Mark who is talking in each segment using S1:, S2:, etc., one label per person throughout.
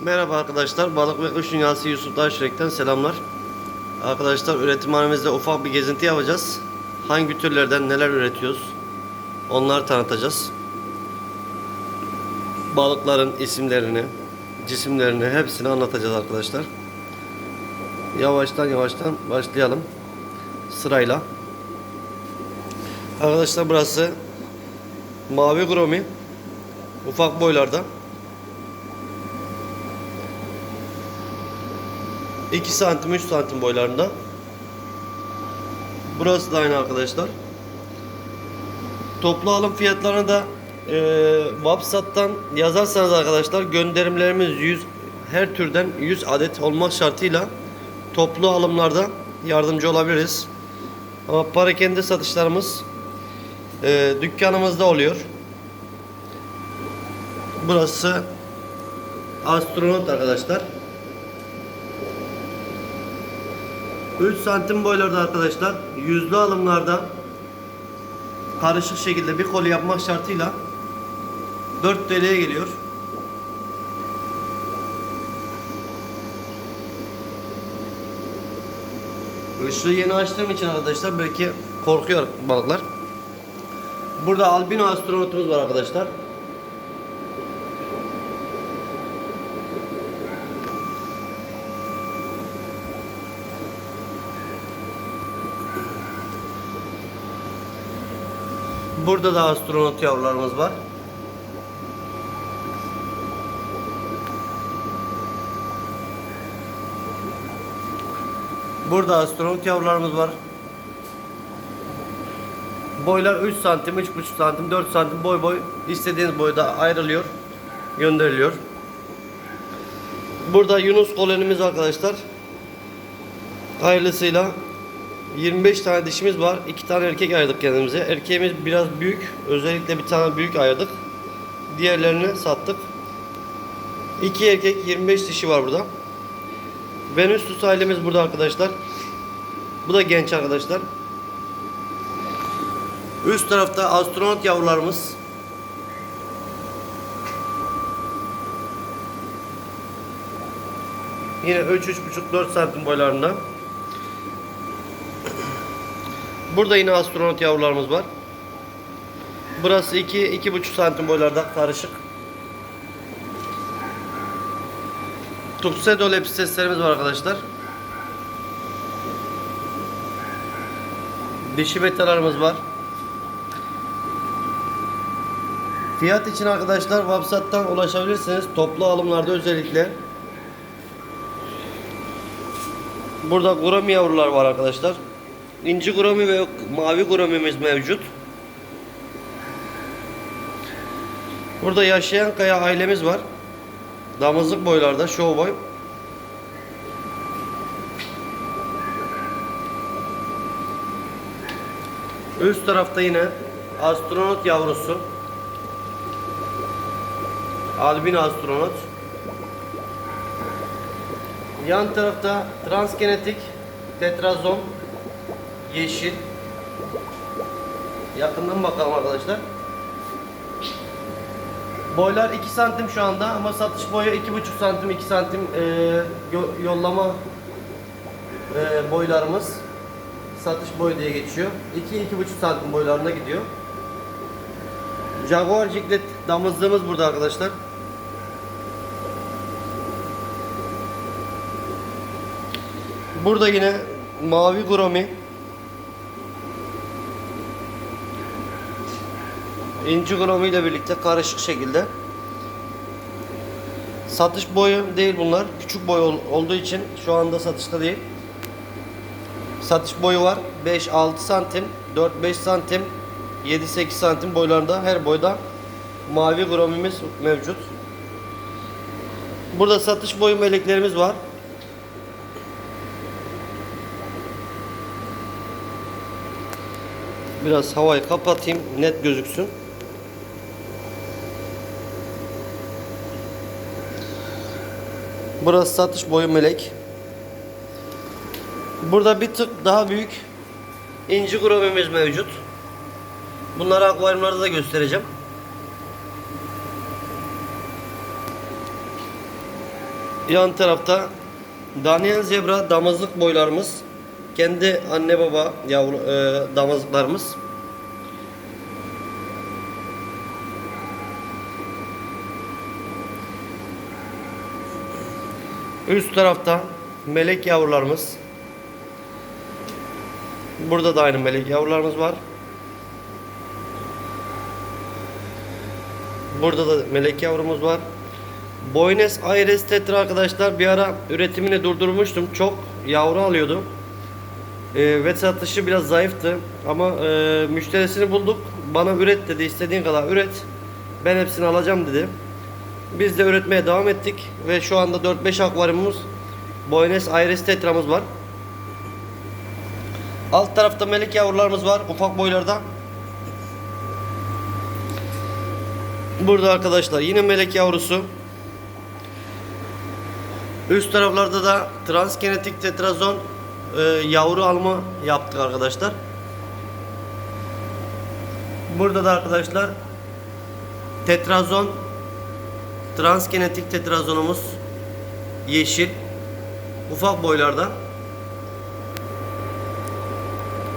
S1: Merhaba arkadaşlar, Balık ve Kuş Dünyası Yusuf Daşrek'ten selamlar. Arkadaşlar üretimhanemizde ufak bir gezinti yapacağız. Hangi türlerden neler üretiyoruz? Onları tanıtacağız. Balıkların isimlerini, cisimlerini hepsini anlatacağız arkadaşlar. Yavaştan yavaştan başlayalım. Sırayla. Arkadaşlar burası mavi gromi. Ufak boylarda. 2 santim 3 santim boylarında. Burası da aynı arkadaşlar. Toplu alım fiyatlarını da e, Website'tan yazarsanız arkadaşlar gönderimlerimiz 100 her türden 100 adet olmak şartıyla toplu alımlarda yardımcı olabiliriz. Ama para kendi satışlarımız e, dükkanımızda oluyor. Burası astronot arkadaşlar. 3 santim boylarda arkadaşlar yüzlü alımlarda karışık şekilde bir koli yapmak şartıyla 4 TL'ye geliyor. Işığı yeni açtığım için arkadaşlar belki korkuyor balıklar. Burada albino astronotumuz var arkadaşlar. Burada da astronot yavrularımız var. Burada astronot yavrularımız var. Boylar 3 santim, 3,5 santim, 4 santim boy boy istediğiniz boyda ayrılıyor, gönderiliyor. Burada Yunus kolonimiz arkadaşlar. Hayırlısıyla 25 tane dişimiz var. 2 tane erkek ayırdık kendimize. Erkeğimiz biraz büyük. Özellikle bir tane büyük ayırdık. Diğerlerini sattık. 2 erkek 25 dişi var burada. Venüs ailemiz burada arkadaşlar. Bu da genç arkadaşlar. Üst tarafta astronot yavrularımız. Yine 3-3,5-4 santim boylarında. Burada yine astronot yavrularımız var. Burası 2-2,5 santim boylarda karışık. Tuxedo lepseslerimiz var arkadaşlar. Dişi metalarımız var. Fiyat için arkadaşlar Website'tan ulaşabilirsiniz. Toplu alımlarda özellikle. Burada gurami yavrular var arkadaşlar. İnci gurami ve mavi guramimiz mevcut. Burada yaşayan kaya ailemiz var. Damızlık boylarda show boy. Üst tarafta yine astronot yavrusu. Albino astronot. Yan tarafta transgenetik tetrazom yeşil. Yakından bakalım arkadaşlar. Boylar 2 santim şu anda ama satış boyu 2,5 santim 2 santim e, yo- yollama e, boylarımız satış boyu diye geçiyor. 2-2,5 santim boylarında gidiyor. Jaguar ciklet damızlığımız burada arkadaşlar. Burada yine mavi gromi İnci gromi ile birlikte karışık şekilde satış boyu değil bunlar. Küçük boy ol- olduğu için şu anda satışta değil. Satış boyu var. 5-6 santim, 4-5 santim, 7-8 santim boylarında her boyda mavi gromimiz mevcut. Burada satış boyu meleklerimiz var. Biraz havayı kapatayım net gözüksün. Burası satış boyu melek. Burada bir tık daha büyük inci gromimiz mevcut. Bunları akvaryumlarda da göstereceğim. Yan tarafta Daniel Zebra damızlık boylarımız. Kendi anne baba yavru e, damızlıklarımız. Üst tarafta melek yavrularımız. Burada da aynı melek yavrularımız var. Burada da melek yavrumuz var. Boynes Aires Tetra arkadaşlar bir ara üretimini durdurmuştum. Çok yavru alıyordu. Ee, ve satışı biraz zayıftı. Ama e, müşterisini bulduk. Bana üret dedi. istediğin kadar üret. Ben hepsini alacağım dedi. Biz de üretmeye devam ettik. Ve şu anda 4-5 akvaryumumuz Boynes Aires Tetra'mız var. Alt tarafta melek yavrularımız var. Ufak boylarda. Burada arkadaşlar yine melek yavrusu. Üst taraflarda da transgenetik tetrazon e, yavru alma yaptık arkadaşlar. Burada da arkadaşlar tetrazon transgenetik tetrazonumuz yeşil ufak boylarda.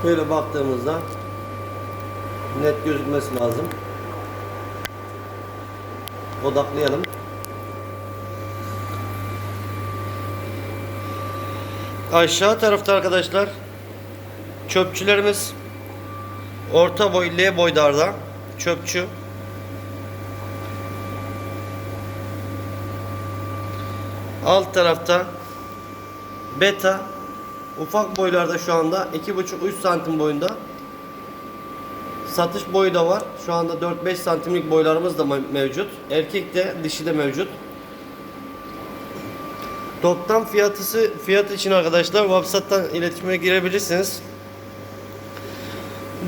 S1: Böyle baktığımızda net gözükmesi lazım. Odaklayalım. Aşağı tarafta arkadaşlar çöpçülerimiz orta boy L boylarda çöpçü. Alt tarafta beta ufak boylarda şu anda 2,5-3 santim boyunda. Satış boyu da var. Şu anda 4-5 santimlik boylarımız da me- mevcut. Erkek de dişi de mevcut. Toplam fiyatısı fiyat için arkadaşlar WhatsApp'tan iletişime girebilirsiniz.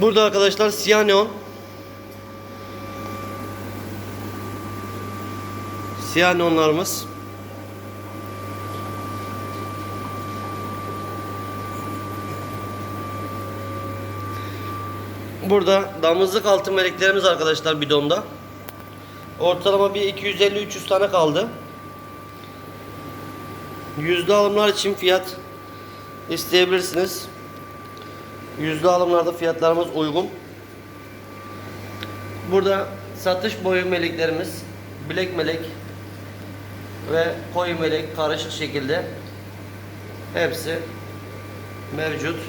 S1: Burada arkadaşlar siyah neon Burada damızlık altın meleklerimiz arkadaşlar bidonda. Ortalama bir 250-300 tane kaldı. Yüzde alımlar için fiyat isteyebilirsiniz. Yüzde alımlarda fiyatlarımız uygun. Burada satış boyu meleklerimiz bilek melek ve koyu melek karışık şekilde hepsi mevcut.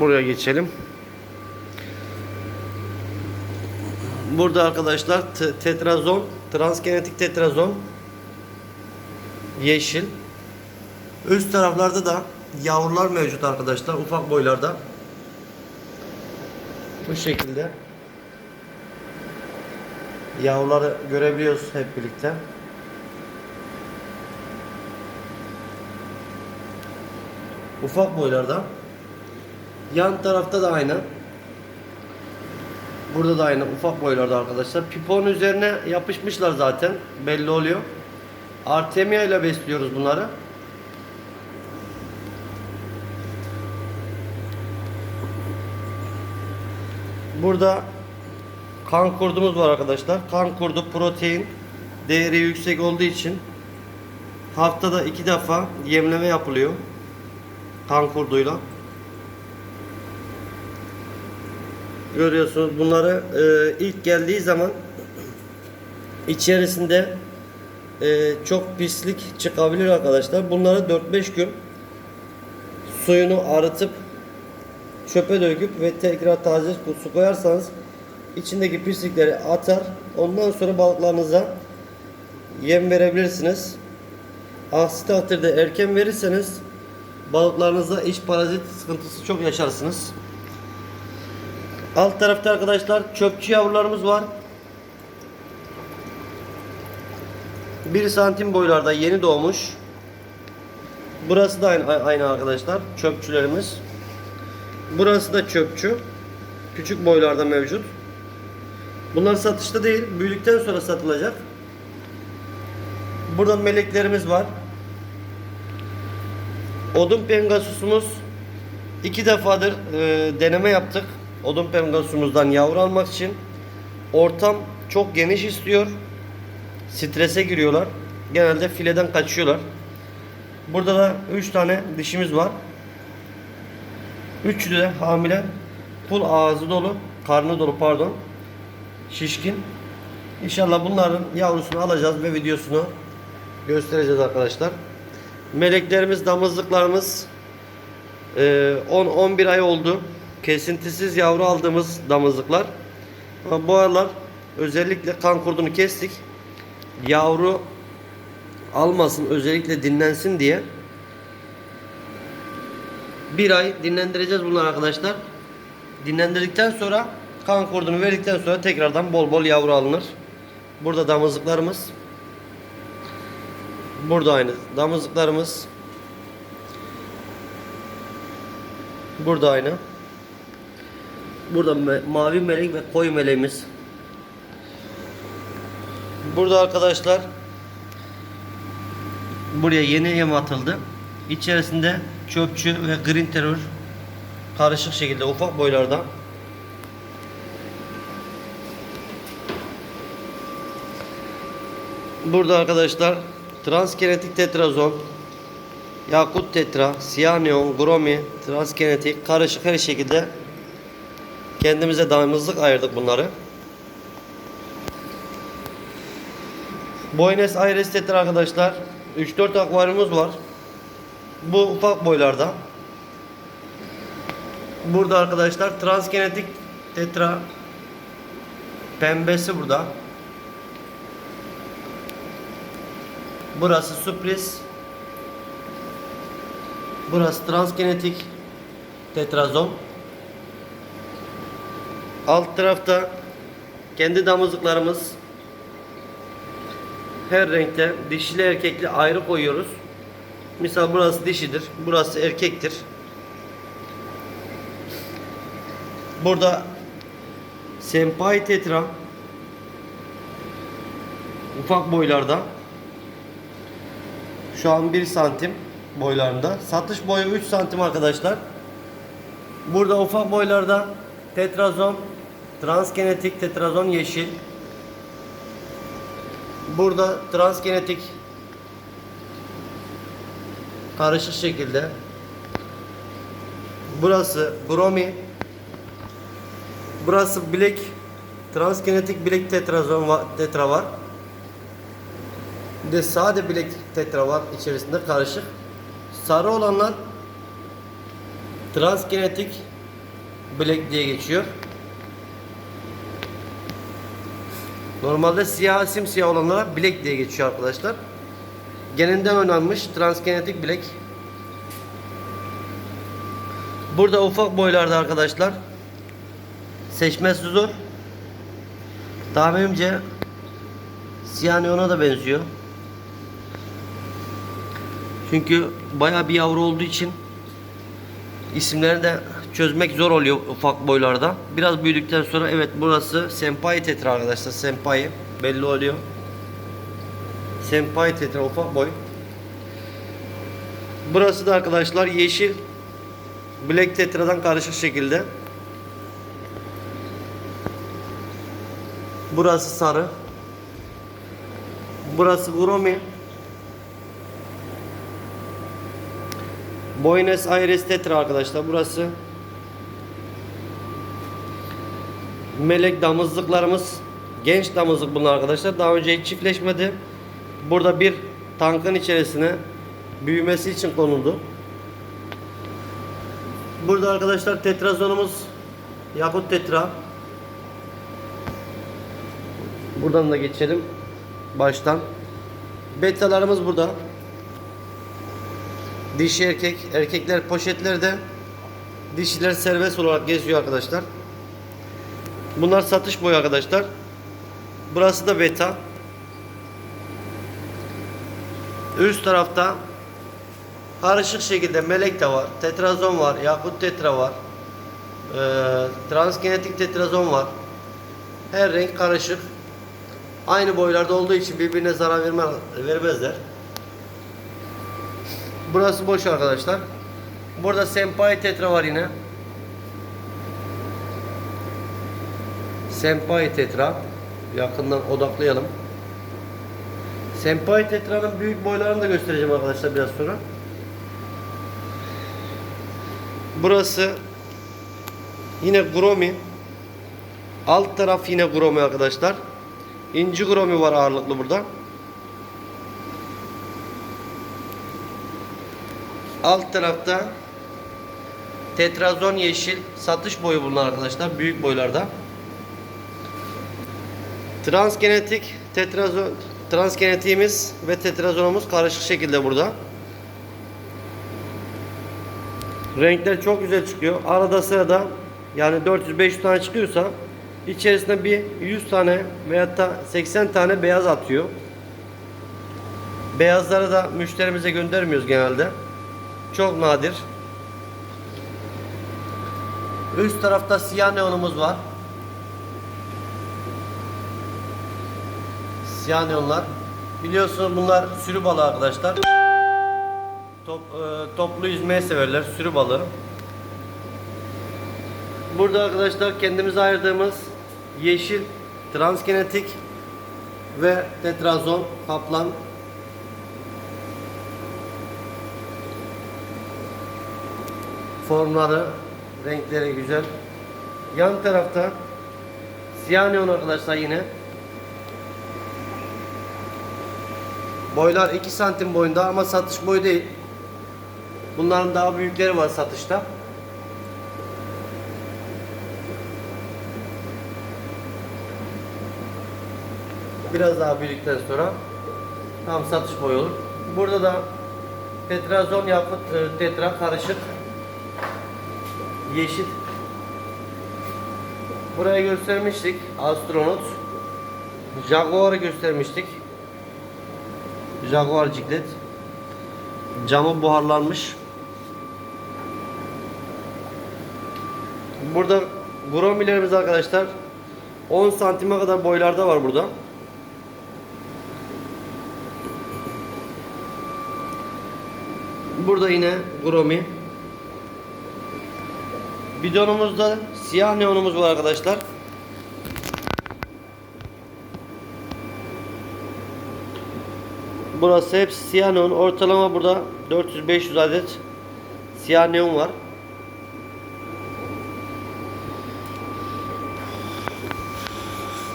S1: Buraya geçelim. Burada arkadaşlar te- tetrazon, transgenetik tetrazon yeşil. Üst taraflarda da yavrular mevcut arkadaşlar ufak boylarda. Bu şekilde. Yavruları görebiliyoruz hep birlikte. Ufak boylarda. Yan tarafta da aynı. Burada da aynı ufak boylarda arkadaşlar. Pipon üzerine yapışmışlar zaten. Belli oluyor. Artemia ile besliyoruz bunları. Burada kan kurdumuz var arkadaşlar. Kan kurdu protein değeri yüksek olduğu için haftada iki defa yemleme yapılıyor. Kan kurduyla. Görüyorsunuz bunları e, ilk geldiği zaman içerisinde e, çok pislik çıkabilir arkadaşlar. Bunları 4-5 gün suyunu arıtıp çöpe döküp ve tekrar taze su koyarsanız içindeki pislikleri atar. Ondan sonra balıklarınıza yem verebilirsiniz. Aksi takdirde erken verirseniz balıklarınızda iç parazit sıkıntısı çok yaşarsınız. Alt tarafta arkadaşlar çöpçü yavrularımız var. 1 santim boylarda yeni doğmuş. Burası da aynı, aynı arkadaşlar. Çöpçülerimiz. Burası da çöpçü. Küçük boylarda mevcut. Bunlar satışta değil. Büyüdükten sonra satılacak. Burada meleklerimiz var. Odun pengasusumuz iki defadır e, deneme yaptık. Odun pengasusumuzdan yavru almak için. Ortam çok geniş istiyor. Strese giriyorlar. Genelde fileden kaçıyorlar. Burada da 3 tane dişimiz var. Üçü de hamile. Full ağzı dolu, karnı dolu pardon. Şişkin. İnşallah bunların yavrusunu alacağız ve videosunu göstereceğiz arkadaşlar. Meleklerimiz, damızlıklarımız e, 10-11 ay oldu. Kesintisiz yavru aldığımız damızlıklar. Ama bu aralar özellikle kan kurdunu kestik. Yavru almasın, özellikle dinlensin diye bir ay dinlendireceğiz bunları arkadaşlar. Dinlendirdikten sonra kan kurdunu verdikten sonra tekrardan bol bol yavru alınır. Burada damızlıklarımız. Burada aynı damızlıklarımız. Burada aynı. Burada mavi melek ve koyu meleğimiz. Burada arkadaşlar buraya yeni yem atıldı. İçerisinde çöpçü ve green terror karışık şekilde ufak boylarda. Burada arkadaşlar transgenetik tetrazon, yakut tetra, siyah neon, gromi, transgenetik karışık her şekilde kendimize damızlık ayırdık bunları. Buenos Aires tetra arkadaşlar 3-4 akvaryumumuz var. Bu ufak boylarda. Burada arkadaşlar transgenetik tetra pembesi burada. Burası sürpriz. Burası transgenetik tetrazon. Alt tarafta kendi damızlıklarımız her renkte dişili erkekli ayrı koyuyoruz. Misal burası dişidir, burası erkektir. Burada Senpai Tetra ufak boylarda şu an 1 santim boylarında. Satış boyu 3 santim arkadaşlar. Burada ufak boylarda tetrazon, transgenetik tetrazon yeşil. Burada transgenetik karışık şekilde. Burası bromi. Burası bilek transgenetik bilek tetrazon var, tetra var. Bir de sade bilek tetra var içerisinde karışık. Sarı olanlar transgenetik bilek diye geçiyor. Normalde siyah simsiyah olanlara bilek diye geçiyor arkadaşlar. Geninden oynanmış transgenetik bilek. Burada ufak boylarda arkadaşlar seçmesi zor. Tahminimce siyah neona da benziyor. Çünkü bayağı bir yavru olduğu için isimlerini de çözmek zor oluyor ufak boylarda. Biraz büyüdükten sonra evet burası senpai tetra arkadaşlar. Senpai belli oluyor. Senpai tetra ufak boy. Burası da arkadaşlar yeşil Black Tetra'dan karışık şekilde. Burası sarı. Burası Gromi. Buenos Aires Tetra arkadaşlar burası. Melek damızlıklarımız genç damızlık bunlar arkadaşlar. Daha önce hiç çiftleşmedi. Burada bir tankın içerisine büyümesi için konuldu. Burada arkadaşlar tetrazonumuz Yakut Tetra. Buradan da geçelim. Baştan. Betalarımız burada. Dişi erkek. Erkekler poşetlerde. Dişiler serbest olarak geziyor arkadaşlar. Bunlar satış boyu arkadaşlar. Burası da beta. Üst tarafta karışık şekilde melek de var. Tetrazon var. Yakut tetra var. Ee, transgenetik tetrazon var. Her renk karışık. Aynı boylarda olduğu için birbirine zarar verme, vermezler. Burası boş arkadaşlar. Burada Senpai Tetra var yine. Senpai Tetra. yakından odaklayalım. Senpai Tetra'nın büyük boylarını da göstereceğim arkadaşlar biraz sonra. Burası yine Gromi. Alt taraf yine Gromi arkadaşlar. İnci Gromi var ağırlıklı burada. Alt tarafta tetrazon yeşil satış boyu bunlar arkadaşlar. Büyük boylarda. Transgenetik tetrazon transgenetiğimiz ve tetrazonumuz karışık şekilde burada. Renkler çok güzel çıkıyor. Arada sırada yani 400-500 tane çıkıyorsa içerisinde bir 100 tane veyahut da 80 tane beyaz atıyor. Beyazları da müşterimize göndermiyoruz genelde. Çok nadir. Üst tarafta siyah neonumuz var. Siyah neonlar. Biliyorsunuz bunlar sürü balığı arkadaşlar. Top, e, toplu yüzmeyi severler. Sürü balığı. Burada arkadaşlar kendimize ayırdığımız yeşil transgenetik ve tetrazon kaplan formları renkleri güzel. Yan tarafta siyah neon arkadaşlar yine. Boylar 2 santim boyunda ama satış boyu değil. Bunların daha büyükleri var satışta. Biraz daha büyüdükten sonra tam satış boyu olur. Burada da tetrazon yapıt e, tetra karışık yeşil. Buraya göstermiştik astronot. Jaguar'ı göstermiştik. Jaguar ciklet. Camı buharlanmış. Burada gromilerimiz arkadaşlar 10 santime kadar boylarda var burada. Burada yine gromi. Bidonumuzda siyah neonumuz var arkadaşlar. Burası hepsi siyah neon. Ortalama burada 400-500 adet siyah neon var.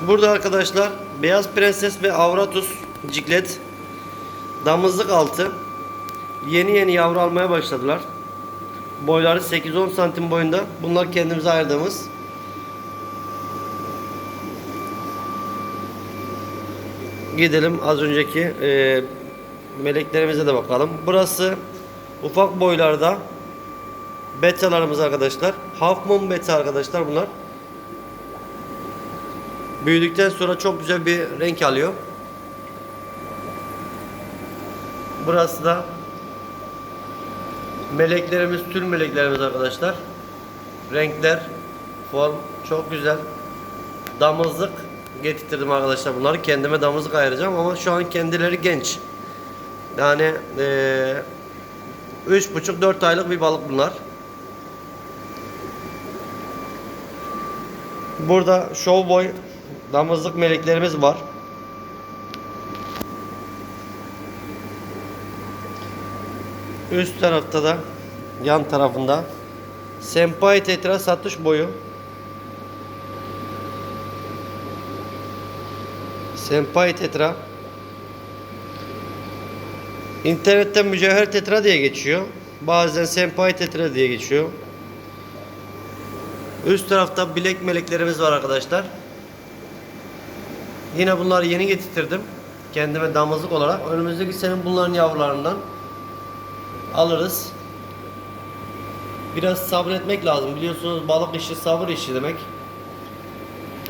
S1: Burada arkadaşlar Beyaz Prenses ve Avratus ciklet damızlık altı yeni yeni yavru almaya başladılar. Boyları 8-10 santim boyunda. Bunlar kendimize ayırdığımız. Gidelim az önceki e, meleklerimize de bakalım. Burası ufak boylarda betalarımız arkadaşlar. Half moon beta arkadaşlar bunlar. Büyüdükten sonra çok güzel bir renk alıyor. Burası da meleklerimiz, tül meleklerimiz arkadaşlar. Renkler, form çok güzel. Damızlık getirdim arkadaşlar bunları. Kendime damızlık ayıracağım ama şu an kendileri genç. Yani ee, 3,5-4 aylık bir balık bunlar. Burada show boy damızlık meleklerimiz var. Üst tarafta da yan tarafında Senpai Tetra satış boyu. Senpai Tetra İnternetten mücevher tetra diye geçiyor. Bazen senpai tetra diye geçiyor. Üst tarafta bilek meleklerimiz var arkadaşlar. Yine bunları yeni getirttirdim. Kendime damızlık olarak. Önümüzdeki senin bunların yavrularından alırız. Biraz sabretmek lazım. Biliyorsunuz balık işi sabır işi demek.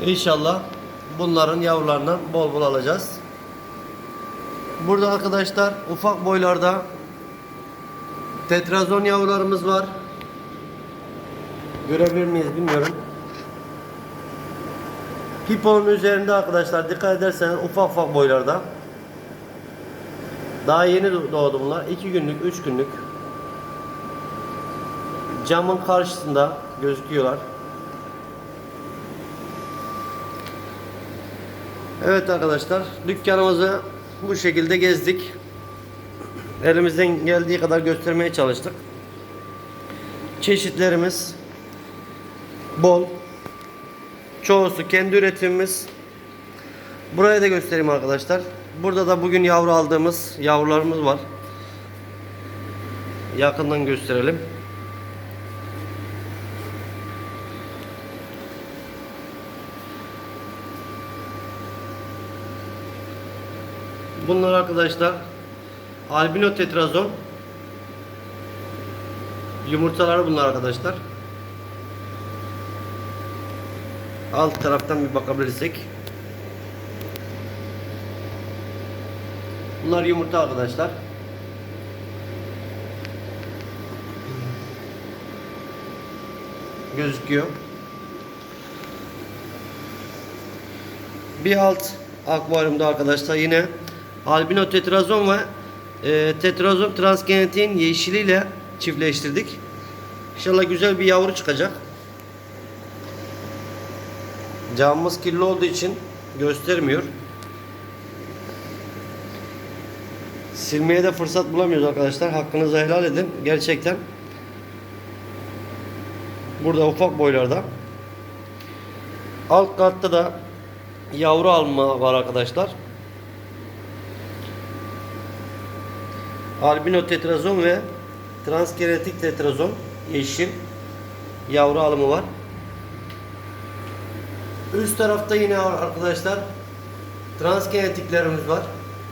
S1: İnşallah bunların yavrularından bol bol alacağız. Burada arkadaşlar ufak boylarda tetrazon yavrularımız var. Görebilir miyiz bilmiyorum. Piponun üzerinde arkadaşlar dikkat ederseniz ufak ufak boylarda. Daha yeni doğdu bunlar. 2 günlük, 3 günlük. Camın karşısında gözüküyorlar. Evet arkadaşlar dükkanımızı bu şekilde gezdik. Elimizden geldiği kadar göstermeye çalıştık. Çeşitlerimiz bol. Çoğusu kendi üretimimiz. Burayı da göstereyim arkadaşlar. Burada da bugün yavru aldığımız yavrularımız var. Yakından gösterelim. Bunlar arkadaşlar albino tetrazon yumurtaları bunlar arkadaşlar. Alt taraftan bir bakabilirsek. Bunlar yumurta arkadaşlar. Gözüküyor. Bir alt akvaryumda arkadaşlar yine albino tetrazon ve e, tetrazon transgenetiğin yeşiliyle çiftleştirdik. İnşallah güzel bir yavru çıkacak. Camımız kirli olduğu için göstermiyor. Silmeye de fırsat bulamıyoruz arkadaşlar. Hakkınızı helal edin. Gerçekten. Burada ufak boylarda. Alt katta da yavru alma var arkadaşlar. Albino tetrazon ve transgenetik tetrazon yeşil yavru alımı var. Üst tarafta yine arkadaşlar transgenetiklerimiz var.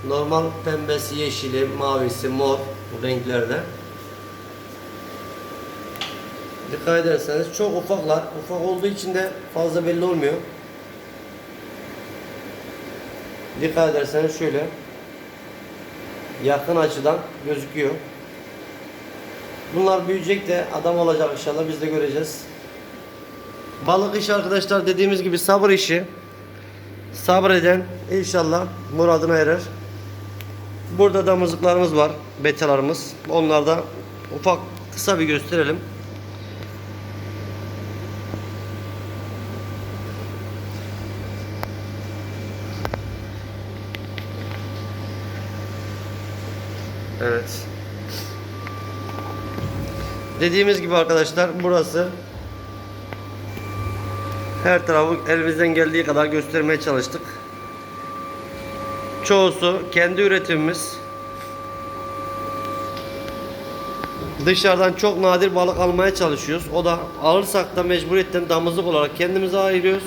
S1: Normal pembesi, yeşili, mavisi, mor bu renklerde. Dikkat ederseniz çok ufaklar. Ufak olduğu için de fazla belli olmuyor. Dikkat ederseniz şöyle yakın açıdan gözüküyor. Bunlar büyüyecek de adam olacak inşallah biz de göreceğiz. Balık işi arkadaşlar dediğimiz gibi sabır işi. Sabreden inşallah muradına erer. Burada damızlıklarımız var, betalarımız. Onları da ufak kısa bir gösterelim. Evet. Dediğimiz gibi arkadaşlar burası her tarafı elimizden geldiği kadar göstermeye çalıştık. Çoğusu kendi üretimimiz. Dışarıdan çok nadir balık almaya çalışıyoruz. O da alırsak da mecburiyetten damızlık olarak kendimize ayırıyoruz.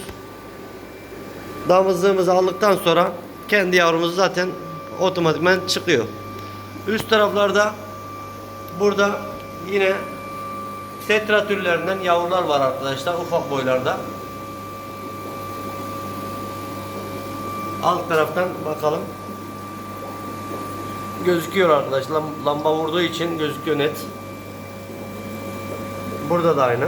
S1: Damızlığımızı aldıktan sonra kendi yavrumuz zaten otomatikman çıkıyor. Üst taraflarda burada yine tetra türlerinden yavrular var arkadaşlar ufak boylarda. Alt taraftan bakalım. Gözüküyor arkadaşlar. Lamba vurduğu için gözüküyor net. Burada da aynı.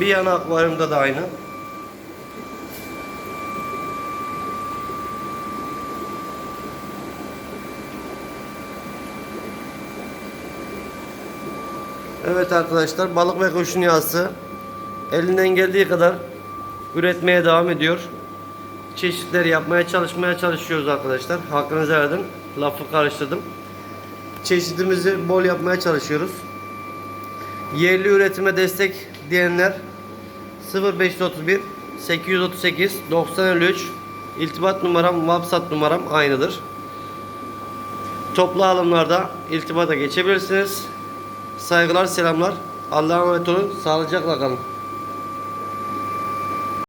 S1: Bir yana akvaryumda da aynı. Evet arkadaşlar balık ve kurşun yağısı elinden geldiği kadar üretmeye devam ediyor. Çeşitleri yapmaya çalışmaya çalışıyoruz arkadaşlar. Hakkınızı verdim. Lafı karıştırdım. Çeşitimizi bol yapmaya çalışıyoruz. Yerli üretime destek diyenler 0531 838 9053 İltibat numaram, WhatsApp numaram aynıdır. Toplu alımlarda iltibata geçebilirsiniz. Saygılar, selamlar. Allah'a emanet olun. Sağlıcakla kalın.